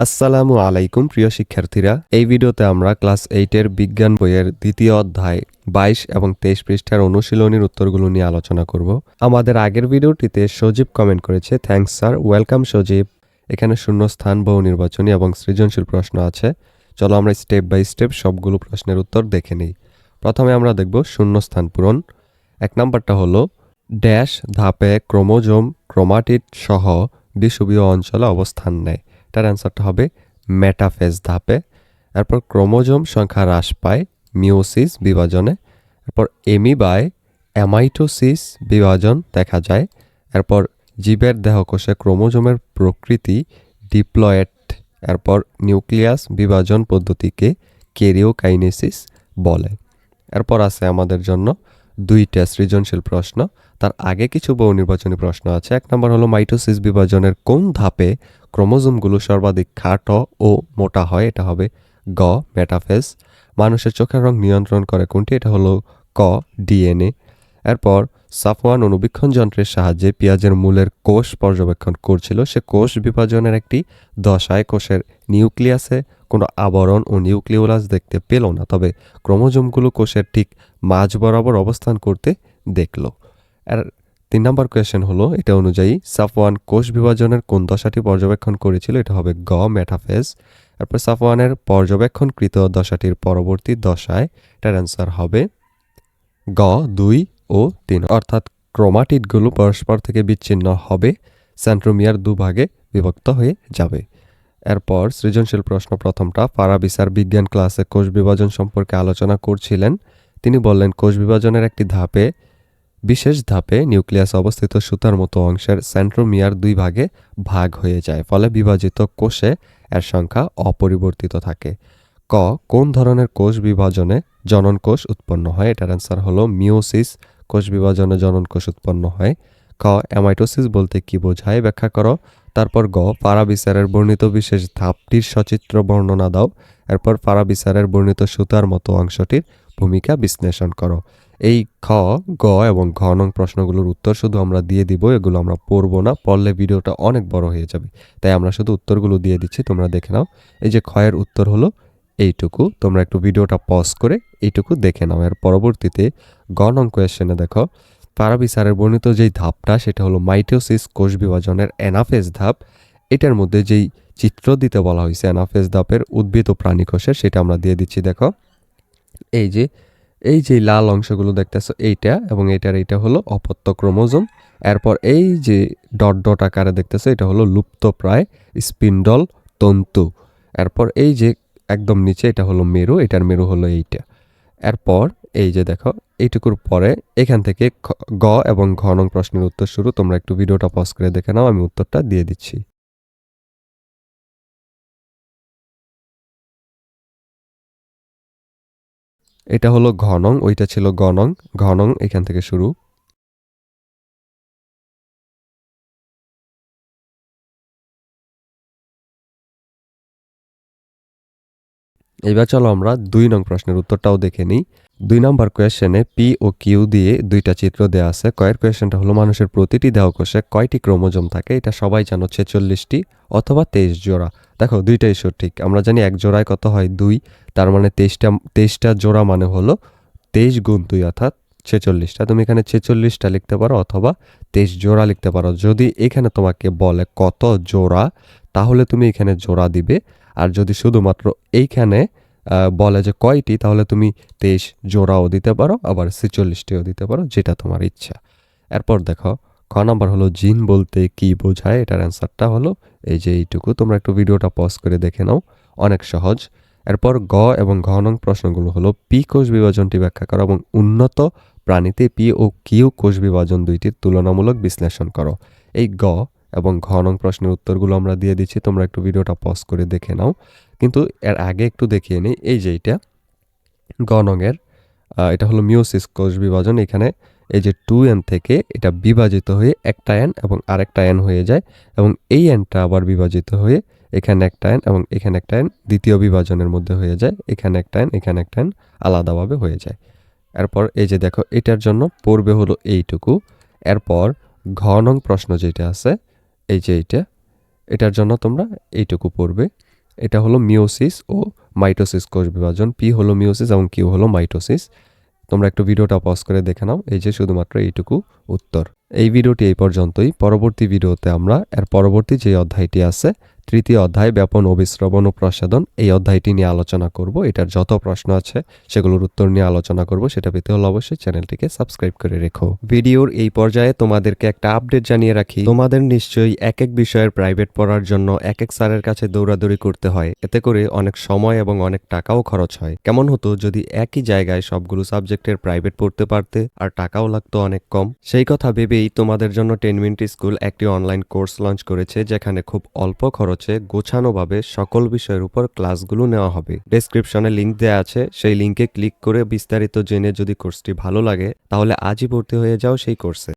আসসালামু আলাইকুম, প্রিয় শিক্ষার্থীরা। এই ভিডিওতে আমরা ক্লাস এইটের বিজ্ঞান বইয়ের দ্বিতীয় অধ্যায় বাইশ এবং তেইশ পৃষ্ঠার অনুশীলনীর উত্তরগুলো নিয়ে আলোচনা করব। আমাদের আগের ভিডিওটিতে সজীব কমেন্ট করেছে থ্যাঙ্কস স্যার ওয়েলকাম সজীব। এখানে শূন্য স্থান বহু নির্বাচনী এবং সৃজনশীল প্রশ্ন আছে। চলো আমরা স্টেপ বাই স্টেপ সবগুলো প্রশ্নের উত্তর দেখে নিই। প্রথমে আমরা দেখব শূন্য স্থান পূরণ। এক নম্বরটা হলো ড্যাশ ধাপে, ক্রোমোজোম, ক্রোমাটিড সহ বিষুবীয় অঞ্চলে অবস্থান নেয়। এটার অ্যান্সারটা হবে মেটাফেজ ধাপে। এরপর ক্রোমোজোম সংখ্যা হ্রাস পায় মিওসিস বিভাজনে। এরপর এমিবায় অ্যামাইটোসিস বিভাজন দেখা যায়। এরপর জীবের দেহকোষে ক্রোমোজোমের প্রকৃতি ডিপ্লয়েড এরপর নিউক্লিয়াস বিভাজন পদ্ধতিকে কেরিওকাইনেসিস বলে। এরপর আছে আমাদের জন্য দুইটা সৃজনশীল প্রশ্ন। তার আগে কিছু বহু নির্বাচনী প্রশ্ন আছে। এক নম্বর হলো মাইটোসিস বিভাজনের কোন ধাপে ক্রোমোজোমগুলো সর্বাধিক খাটো ও মোটা হয়, এটা হবে গ, মেটাফেজ। মানুষের চোখের রং নিয়ন্ত্রণ করে কোনটি? এটা হলো ক, ডিএনএ। এরপর সাফওয়ান অনুবীক্ষণ যন্ত্রের সাহায্যে পেঁয়াজের মূলের কোষ পর্যবেক্ষণ করছিল। সে কোষ বিভাজনের একটি দশায় কোষের নিউক্লিয়াসে কোনো আবরণ ও নিউক্লিওলাস দেখতে পেল না, তবে ক্রোমোজোমগুলো কোষের ঠিক মাঝ বরাবর অবস্থান করতে দেখল। তিন নম্বর কোয়েশ্চেন হলো, এটা অনুযায়ী সাফওয়ান কোষ বিভাজনের কোন দশাটি পর্যবেক্ষণ করেছিল? এটা হবে গ ম্যাটাফেজ তারপর সাফওয়ানের পর্যবেক্ষণকৃত দশাটির পরবর্তী দশায় এটার অ্যান্সার হবে গ, দুই ও তিন। অর্থাৎ ক্রোমাটিডগুলো পরস্পর থেকে বিচ্ছিন্ন হবে সেন্ট্রোমিয়ার দুভাগে বিভক্ত হয়ে যাবে। এরপর সৃজনশীল প্রশ্ন প্রথমটা, ফারাবিসার বিজ্ঞান ক্লাসে কোষ বিভাজন সম্পর্কে আলোচনা করছিলেন। তিনি বললেন, কোষ বিভাজনের একটি ধাপে বিশেষ ধাপে নিউক্লিয়াস অবস্থিত সুতার মতো অংশের সেন্ট্রোমিয়ার দুই ভাগে ভাগ হয়ে যায়, ফলে বিভাজিত কোষে এর সংখ্যা অপরিবর্তিত থাকে। ক, কোন ধরনের কোষ বিভাজনে জনন কোষ উৎপন্ন হয়? এটার অ্যান্সার হলো মিওসিস কোষ বিভাজনে জনন কোষ উৎপন্ন হয়। ক, অ্যামাইটোসিস বলতে কি বোঝায়? ব্যাখ্যা করো। তারপর গ পারাবিসারের বর্ণিত বিশেষ ধাপটির সচিত্র বর্ণনা দাও। এরপর পারাবিসারের বর্ণিত সুতার মতো অংশটির ভূমিকা বিশ্লেষণ করো। এই খ, গ এবং ঘ নং প্রশ্নগুলোর উত্তর শুধু আমরা দিয়ে দিব, এগুলো আমরা পড়ব না, পড়লে ভিডিওটা অনেক বড় হয়ে যাবে। তাই আমরা শুধু উত্তরগুলো দিয়ে দিচ্ছি, তোমরা দেখে নাও। এই যে ক্ষয়ের উত্তর হলো এইটুকু, তোমরা একটু ভিডিওটা পজ করে এইটুকু দেখে নাও। এর পরবর্তীতে গ নং কোয়েশ্চেনে দেখো পারাবিসারের বর্ণিত যেই ধাপটা, সেটা হলো মাইটোসিস কোষ বিভাজনের অ্যানাফেজ ধাপ। এটার মধ্যে যেই চিত্র দিতে বলা হয়েছে, অ্যানাফেজ ধাপের উদ্ভিদ ও প্রাণী কোষের, সেটা আমরা দিয়ে দিচ্ছি, দেখো। এই যে এই যে লাল অংশগুলো দেখতেছো, এইটা এবং এইটার এইটা হলো অপত্য ক্রোমোজোম। এরপর এই যে ডট ডট আকারে দেখতেছো, এটা হলো লুপ্ত প্রায় স্পিন্ডল তন্তু। এরপর এই যে একদম নিচে এটা হলো মেরু, এটার মেরু হলো এইটা। এরপর এই যে দেখো, এইটুকুর পরে এখান থেকে গ এবং ঘ নং প্রশ্নের উত্তর শুরু। তোমরা একটু ভিডিওটা পজ করে দেখে নাও, আমি উত্তরটা দিয়ে দিচ্ছি। এটা হলো ঘনং ওইটা ছিল গণং ঘনং এখান থেকে শুরু। এবার চলো আমরা দুই নং প্রশ্নের উত্তরটাও দেখে নিই। দুই নম্বর কোয়েশ্চেনে পি ও কিউ দিয়ে দুইটা চিত্র দেওয়া আছে। কয়ের কোয়েশ্চেনটা হলো, মানুষের প্রতিটি দেহকোষে কয়টি ক্রোমোজোম থাকে? এটা সবাই জানো, ছেচল্লিশটি অথবা তেইশ জোড়া। দেখো, দুইটাই সঠিক। আমরা জানি এক জোড়ায় কত হয়? দুই। তার মানে তেইশটা তেইশটা জোড়া মানে হলো তেইশ গুণ দুই অর্থাৎ ছেচল্লিশটা। তুমি এখানে ছেচল্লিশটা লিখতে পারো অথবা তেইশ জোড়া লিখতে পারো। যদি এখানে তোমাকে বলে কত জোড়া, তাহলে তুমি এখানে জোড়া দিবে। আর যদি শুধুমাত্র এইখানে বলে যে কয়টি, তাহলে তুমি তেইশ জোড়াও দিতে পারো, আবার ছেচল্লিশটিও দিতে পারো, যেটা তোমার ইচ্ছা। এরপর দেখো খ নাম্বার হলো জিন বলতে কি বোঝায়? এটার অ্যান্সারটা হলো, এই যে এইটুকু। তোমরা একটু ভিডিওটা পজ করে দেখে নাও, অনেক সহজ। এরপর গ এবং ঘ নং প্রশ্নগুলো হলো, পি কোষ বিভাজনটি ব্যাখ্যা করো এবং উন্নত প্রাণীতে পি ও কিউ কোষ বিভাজন দুইটির তুলনামূলক বিশ্লেষণ করো। এই গ এবং ঘ নং প্রশ্নের উত্তরগুলো আমরা দিয়ে দিচ্ছি। তোমরা একটু ভিডিওটা পজ করে দেখে নাও। কিন্তু এর আগে একটু দেখিয়ে নিই। এই যে নংয়ের আহ, এটা হলো মিওসিস কোষ বিভাজন। এখানে এই যে টু এন থেকে এটা বিভাজিত হয়ে একটা এন এবং আরেকটা এন হয়ে যায় এবং এই এনটা আবার বিভাজিত হয়ে এখানে একটা এন এবং এখানে একটা এন দ্বিতীয় বিভাজনের মধ্যে হয়ে যায়। এখানে একটা এন এখানে একটা এন আলাদাভাবে হয়ে যায়। এরপর এই যে দেখো এটার জন্য পড়বে হলো এইটুকু। এরপর ঘ নং প্রশ্ন যেটা আছে এই যে এইটা, এটার জন্য তোমরা এইটুকু পড়বে। এটা হলো মিওসিস ও মাইটোসিস কোষ বিভাজন। পি হলো মিওসিস এবং কিউ হলো মাইটোসিস। তোমরা একটু ভিডিওটা পজ করে দেখে নাও। এই যে শুধুমাত্র এইটুকু উত্তর। এই ভিডিওটি এই পর্যন্তই। পরবর্তী ভিডিওতে আমরা এর পরবর্তী যে অধ্যায়টি আছে, তৃতীয় অধ্যায়, ব্যাপন অবিশ্রবণ ও প্রসাদন এই অধ্যায়টি নিয়ে আলোচনা করব। এটার যত প্রশ্ন আছে, সেগুলোর উত্তর নিয়ে আলোচনা করব। সেটা পেতে হলে অবশ্যই চ্যানেলটিকে সাবস্ক্রাইব করে রেখো। ভিডিওর এই পর্যায়ে তোমাদেরকে একটা আপডেট জানিয়ে রাখি। তোমাদের নিশ্চয়ই এক এক বিষয়ের প্রাইভেট পড়ার জন্য এক এক স্যারের কাছে দৌড়াদৌড়ি করতে হয়। এতে করে অনেক সময় এবং অনেক টাকাও খরচ হয়। কেমন হতো যদি একই জায়গায় সবগুলো সাবজেক্টের প্রাইভেট পড়তে পারতে, আর টাকাও লাগতো অনেক কম। সেই কথা ভেবেই তোমাদের জন্য টেন মিনিট স্কুল একটি অনলাইন কোর্স লঞ্চ করেছে, যেখানে খুব অল্প খরচে গোছানোভাবে সকল বিষয়ের উপর ক্লাসগুলো নেওয়া হবে। ডেসক্রিপশনে লিঙ্ক দেওয়া আছে, সেই লিঙ্কে ক্লিক করে বিস্তারিত জেনে যদি কোর্সটি ভালো লাগে, তাহলে আজই ভর্তি হয়ে যাও সেই কোর্সে